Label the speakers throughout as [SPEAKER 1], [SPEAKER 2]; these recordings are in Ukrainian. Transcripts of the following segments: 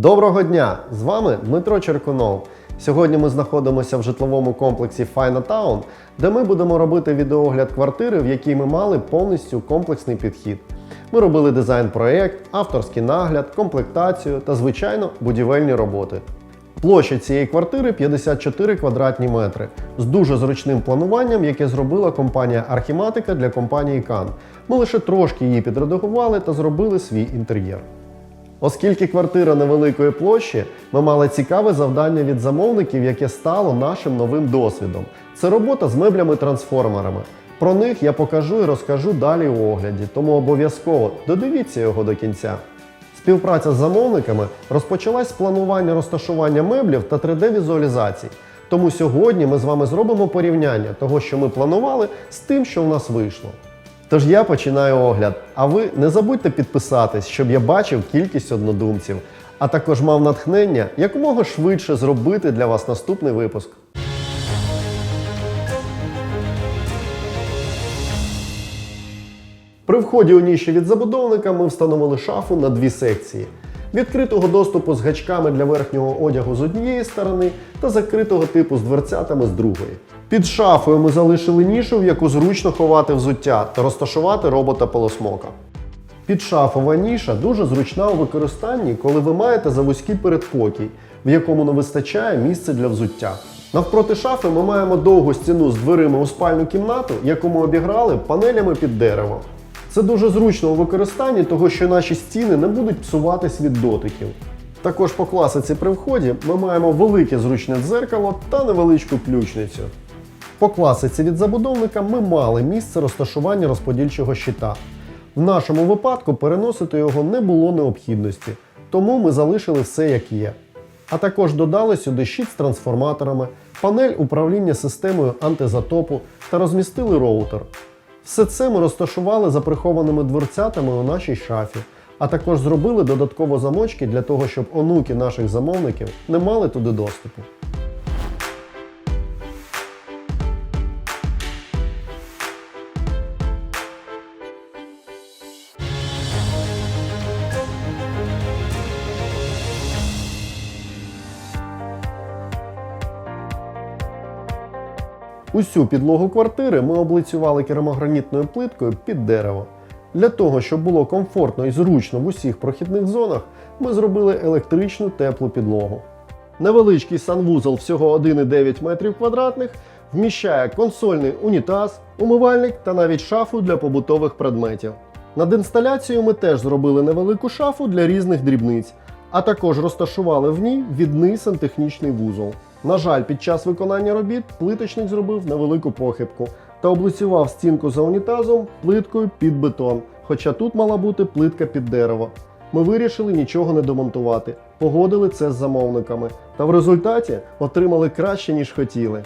[SPEAKER 1] Доброго дня! З вами Дмитро Черкунов. Сьогодні ми знаходимося в житловому комплексі Файна Таун, де ми будемо робити відеогляд квартири, в якій ми мали повністю комплексний підхід. Ми робили дизайн-проект, авторський нагляд, комплектацію та, звичайно, будівельні роботи. Площа цієї квартири 54 квадратні метри з дуже зручним плануванням, яке зробила компанія Архіматика для компанії Кан. Ми лише трошки її підредагували та зробили свій інтер'єр. Оскільки квартира невеликої площі, ми мали цікаве завдання від замовників, яке стало нашим новим досвідом. Це робота з меблями-трансформерами. Про них я покажу і розкажу далі у огляді, тому обов'язково додивіться його до кінця. Співпраця з замовниками розпочалась з планування розташування меблів та 3D-візуалізацій. Тому сьогодні ми з вами зробимо порівняння того, що ми планували, з тим, що в нас вийшло. Тож я починаю огляд. А ви не забудьте підписатись, щоб я бачив кількість однодумців, а також мав натхнення якомога швидше зробити для вас наступний випуск. При вході у ніші від забудовника ми встановили шафу на дві секції. Відкритого доступу з гачками для верхнього одягу з однієї сторони та закритого типу з дверцятами з другої. Під шафою ми залишили нішу, в яку зручно ховати взуття та розташувати робота полосмока. Підшафова ніша дуже зручна у використанні, коли ви маєте завузький передпокій, в якому не вистачає місця для взуття. Навпроти шафи ми маємо довгу стіну з дверима у спальну кімнату, яку ми обіграли панелями під дерево. Це дуже зручно у використанні, того що наші стіни не будуть псуватись від дотиків. Також по класиці при вході ми маємо велике зручне дзеркало та невеличку ключницю. По класиці від забудовника ми мали місце розташування розподільчого щита. В нашому випадку переносити його не було необхідності, тому ми залишили все як є. А також додали сюди щит з трансформаторами, панель управління системою антизатопу та розмістили роутер. Все це ми розташували за прихованими дверцятами у нашій шафі, а також зробили додатково замочки для того, щоб онуки наших замовників не мали туди доступу. Усю підлогу квартири ми облицювали керамогранітною плиткою під дерево. Для того, щоб було комфортно і зручно в усіх прохідних зонах, ми зробили електричну теплу підлогу. Невеличкий санвузол всього 1,9 метрів квадратних вміщає консольний унітаз, умивальник та навіть шафу для побутових предметів. Над інсталяцією ми теж зробили невелику шафу для різних дрібниць, а також розташували в ній відний сантехнічний вузол. На жаль, під час виконання робіт плиточник зробив невелику похибку та облицював стінку за унітазом плиткою під бетон, хоча тут мала бути плитка під дерево. Ми вирішили нічого не демонтувати, погодили це з замовниками та в результаті отримали краще, ніж хотіли.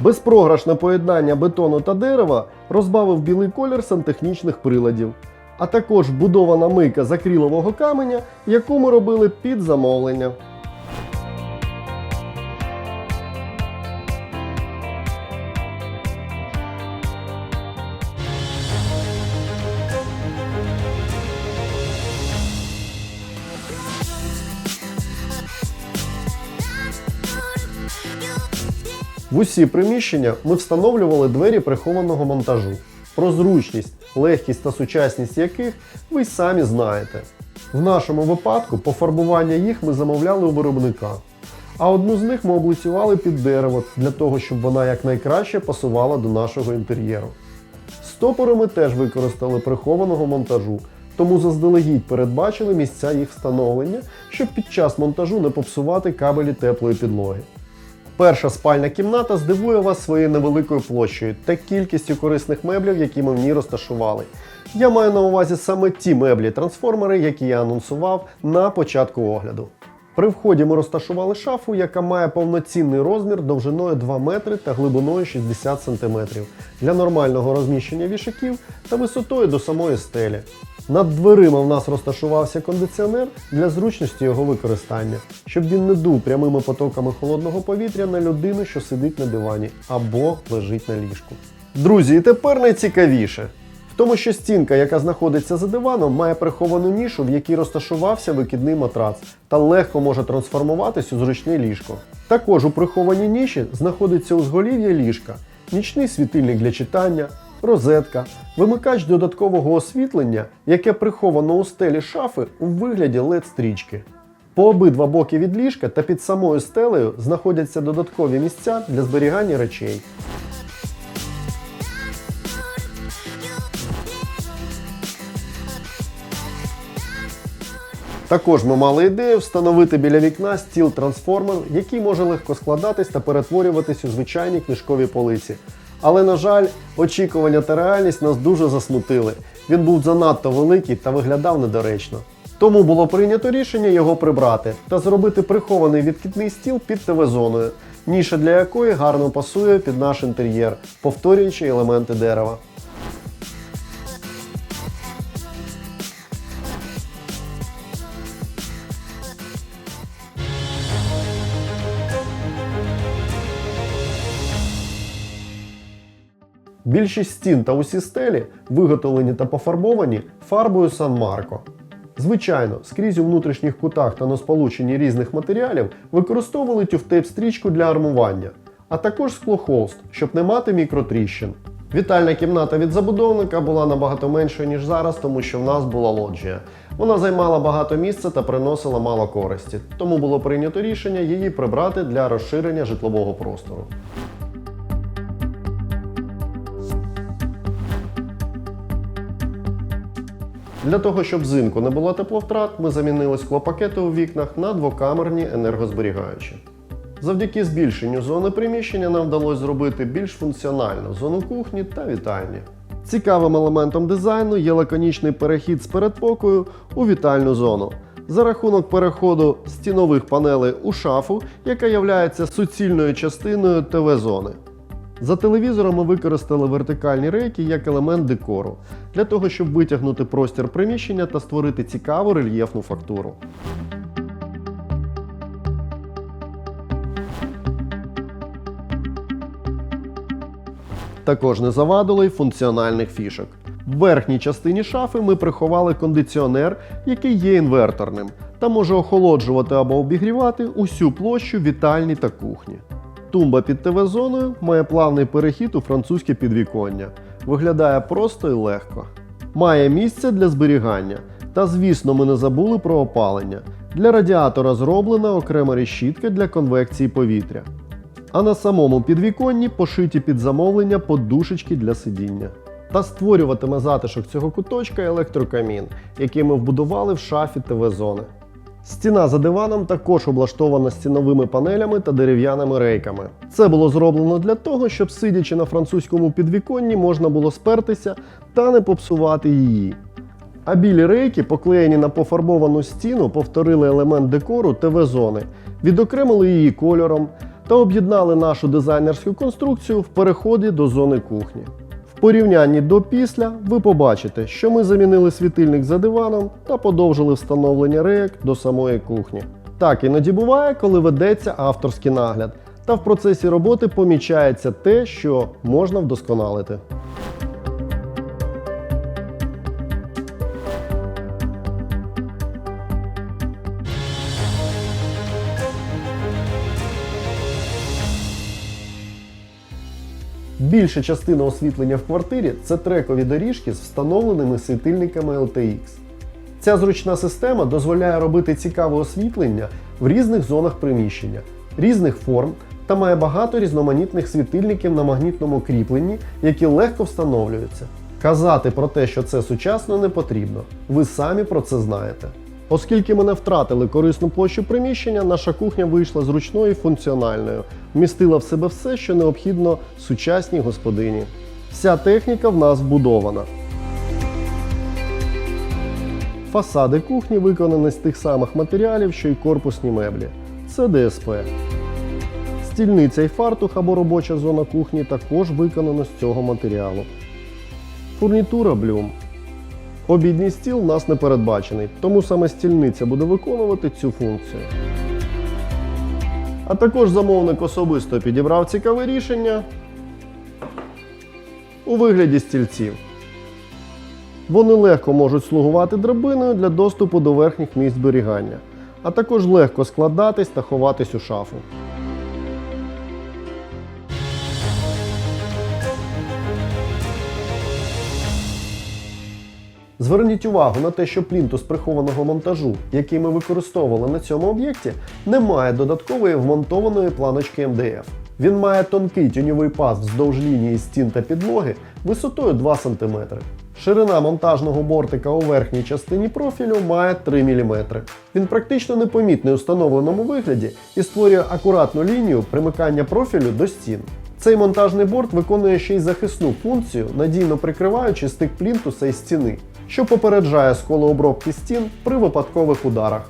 [SPEAKER 1] Безпрограшне поєднання бетону та дерева розбавив білий колір сантехнічних приладів, а також вбудована мийка з акрилового каменя, яку ми робили під замовлення. В усі приміщення ми встановлювали двері прихованого монтажу. Про зручність, легкість та сучасність яких ви самі знаєте. В нашому випадку пофарбування їх ми замовляли у виробника. А одну з них ми облицювали під дерево для того, щоб вона якнайкраще пасувала до нашого інтер'єру. Стопори ми теж використали прихованого монтажу, тому заздалегідь передбачили місця їх встановлення, щоб під час монтажу не попсувати кабелі теплої підлоги. Перша спальня кімната здивує вас своєю невеликою площею та кількістю корисних меблів, які ми в ній розташували. Я маю на увазі саме ті меблі-трансформери, які я анонсував на початку огляду. При вході ми розташували шафу, яка має повноцінний розмір довжиною 2 метри та глибиною 60 см для нормального розміщення вішаків та висотою до самої стелі. Над дверима в нас розташувався кондиціонер для зручності його використання, щоб він не дув прямими потоками холодного повітря на людину, що сидить на дивані або лежить на ліжку. Друзі, і тепер найцікавіше. тому що стінка, яка знаходиться за диваном, має приховану нішу, в якій розташувався викидний матрац, та легко може трансформуватись у зручне ліжко. Також у прихованій ніші знаходиться узголів'я ліжка, нічний світильник для читання, розетка, вимикач додаткового освітлення, яке приховано у стелі шафи у вигляді LED-стрічки. По обидва боки від ліжка та під самою стелею знаходяться додаткові місця для зберігання речей. Також ми мали ідею встановити біля вікна стіл-трансформер, який може легко складатись та перетворюватись у звичайні книжкові полиці. Але, на жаль, очікування та реальність нас дуже засмутили. Він був занадто великий та виглядав недоречно. Тому було прийнято рішення його прибрати та зробити прихований відкидний стіл під ТВ-зоною, ніша для якої гарно пасує під наш інтер'єр, повторюючи елементи дерева. Більшість стін та усі стелі виготовлені та пофарбовані фарбою Сан Марко. Звичайно, скрізь у внутрішніх кутах та на сполученні різних матеріалів використовували тюфтейп-стрічку для армування, а також склохолст, щоб не мати мікротріщин. Вітальна кімната від забудовника була набагато меншою, ніж зараз, тому що в нас була лоджія. Вона займала багато місця та приносила мало користі, тому було прийнято рішення її прибрати для розширення житлового простору. Для того, щоб взимку не було тепловтрат, ми замінили склопакети у вікнах на двокамерні енергозберігаючі. Завдяки збільшенню зони приміщення нам вдалося зробити більш функціональну зону кухні та вітальні. Цікавим елементом дизайну є лаконічний перехід з передпокою у вітальну зону. За рахунок переходу стінових панелей у шафу, яка є суцільною частиною ТВ-зони. За телевізором використали вертикальні рейки як елемент декору, для того, щоб витягнути простір приміщення та створити цікаву рельєфну фактуру. Також не завадило й функціональних фішок. В верхній частині шафи ми приховали кондиціонер, який є інверторним, та може охолоджувати або обігрівати усю площу вітальні та кухні. Тумба під ТВ-зоною має плавний перехід у французьке підвіконня. Виглядає просто і легко. Має місце для зберігання. Та, звісно, ми не забули про опалення. Для радіатора зроблена окрема решітка для конвекції повітря. А на самому підвіконні пошиті під замовлення подушечки для сидіння. Та створюватиме затишок цього куточка електрокамін, який ми вбудували в шафі ТВ-зони. Стіна за диваном також облаштована стіновими панелями та дерев'яними рейками. Це було зроблено для того, щоб сидячи на французькому підвіконні, можна було спертися та не попсувати її. А білі рейки, поклеєні на пофарбовану стіну, повторили елемент декору ТВ-зони, відокремили її кольором та об'єднали нашу дизайнерську конструкцію в переході до зони кухні. Порівнянні до після ви побачите, що ми замінили світильник за диваном та подовжили встановлення рейок до самої кухні. Так іноді буває, коли ведеться авторський нагляд, та в процесі роботи помічається те, що можна вдосконалити. Більша частина освітлення в квартирі це трекові доріжки з встановленими світильниками LTX. Ця зручна система дозволяє робити цікаве освітлення в різних зонах приміщення, різних форм та має багато різноманітних світильників на магнітному кріпленні, які легко встановлюються. Казати про те, що це сучасно, не потрібно. Ви самі про це знаєте. Оскільки ми не втратили корисну площу приміщення, наша кухня вийшла зручною і функціональною, вмістила в себе все, що необхідно сучасній господині. Вся техніка в нас вбудована. Фасади кухні виконані з тих самих матеріалів, що й корпусні меблі. Це ДСП. Стільниця і фартух або робоча зона кухні також виконано з цього матеріалу. Фурнітура блюм. Обідній стіл у нас не передбачений, тому саме стільниця буде виконувати цю функцію. А також замовник особисто підібрав цікаве рішення у вигляді стільців. Вони легко можуть слугувати драбиною для доступу до верхніх місць зберігання, а також легко складатись та ховатись у шафу. Зверніть увагу на те, що плінтус прихованого монтажу, який ми використовували на цьому об'єкті, не має додаткової вмонтованої планочки МДФ. Він має тонкий тіньовий паз вздовж лінії стін та підлоги висотою 2 см. Ширина монтажного бортика у верхній частині профілю має 3 мм. Він практично непомітний у встановленому вигляді і створює акуратну лінію примикання профілю до стін. Цей монтажний борт виконує ще й захисну функцію, надійно прикриваючи стик плінтуса і стіни, що попереджає сколообробки стін при випадкових ударах.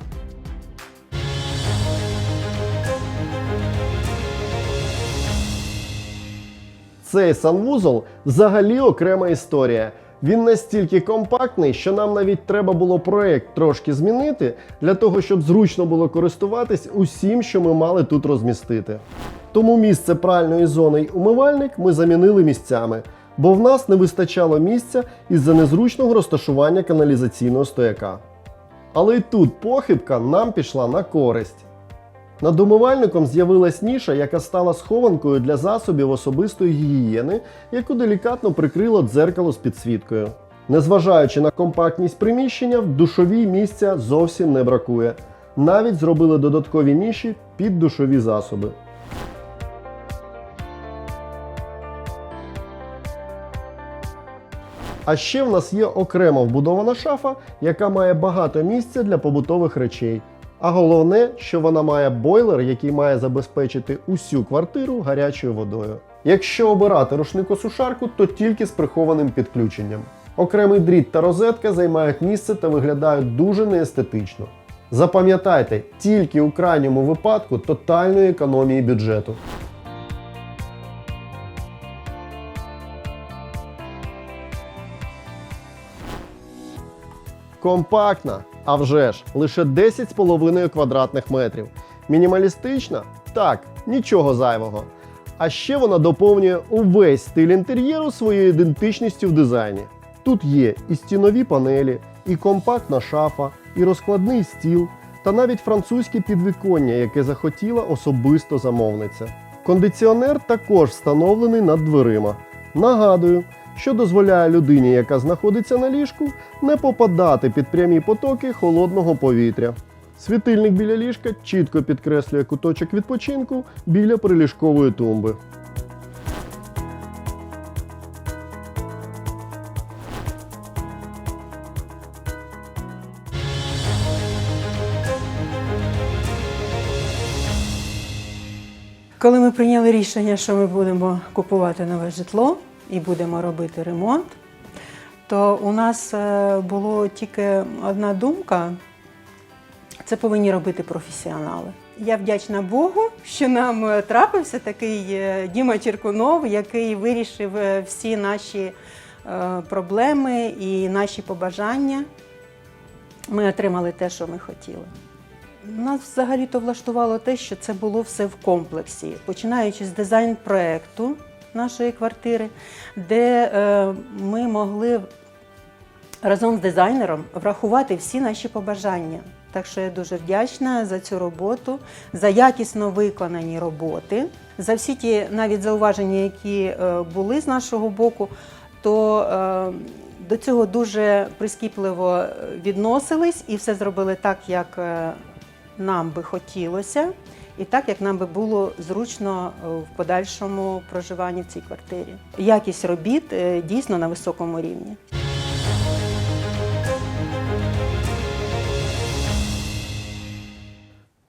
[SPEAKER 1] Цей санвузол взагалі окрема історія. Він настільки компактний, що нам навіть треба було проект трошки змінити для того, щоб зручно було користуватись усім, що ми мали тут розмістити. Тому місце пральної зони й умивальник ми замінили місцями, бо в нас не вистачало місця із-за незручного розташування каналізаційного стояка. Але й тут похибка нам пішла на користь. Над умивальником з'явилась ніша, яка стала схованкою для засобів особистої гігієни, яку делікатно прикрило дзеркало з підсвіткою. Незважаючи на компактність приміщення, в душовій місця зовсім не бракує. Навіть зробили додаткові ніші під душові засоби. А ще в нас є окремо вбудована шафа, яка має багато місця для побутових речей. А головне, що вона має бойлер, який має забезпечити усю квартиру гарячою водою. Якщо обирати рушникосушарку, то тільки з прихованим підключенням. Окремий дріт та розетка займають місце та виглядають дуже неестетично. Запам'ятайте, тільки у крайньому випадку тотальної економії бюджету. Компактна, а вже ж, лише 10,5 квадратних метрів. Мінімалістична? Так, нічого зайвого. А ще вона доповнює увесь стиль інтер'єру своєю ідентичністю в дизайні. Тут є і стінові панелі, і компактна шафа, і розкладний стіл, та навіть французьке підвіконня, яке захотіла особисто замовниця. Кондиціонер також встановлений над дверима. Нагадую, що дозволяє людині, яка знаходиться на ліжку, не попадати під прямі потоки холодного повітря. Світильник біля ліжка чітко підкреслює куточок відпочинку біля приліжкової тумби.
[SPEAKER 2] Коли ми прийняли рішення, що ми будемо купувати нове житло і будемо робити ремонт, то у нас е, було тільки одна думка: це повинні робити професіонали. Я вдячна Богу, що нам е, трапився такий е, Діма Черкунов, який вирішив всі наші проблеми і наші побажання. Ми отримали те, що ми хотіли. Нас взагалі-то влаштувало те, що це було все в комплексі, починаючи з дизайн-проекту нашої квартири, де е, ми могли разом з дизайнером врахувати всі наші побажання. Так що я дуже вдячна за цю роботу, за якісно виконані роботи, за всі ті навіть зауваження, які е, були з нашого боку, то е, до цього дуже прискіпливо відносились і все зробили так, як нам би хотілося, і так, як нам би було зручно е, в подальшому проживанні в цій квартирі. Якість робіт е, дійсно на високому рівні.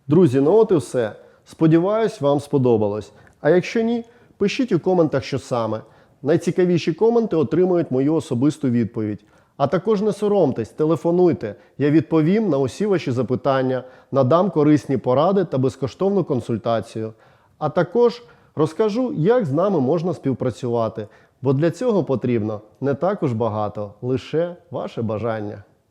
[SPEAKER 1] Друзі, ну от і все. Сподіваюсь, вам сподобалось. А якщо ні, пишіть у коментах, що саме. Найцікавіші коменти отримують мою особисту відповідь. А також не соромтесь, телефонуйте. Я відповім на усі ваші запитання, надам корисні поради та безкоштовну консультацію. А також розкажу, як з нами можна співпрацювати, бо для цього потрібно не також багато, лише ваше бажання.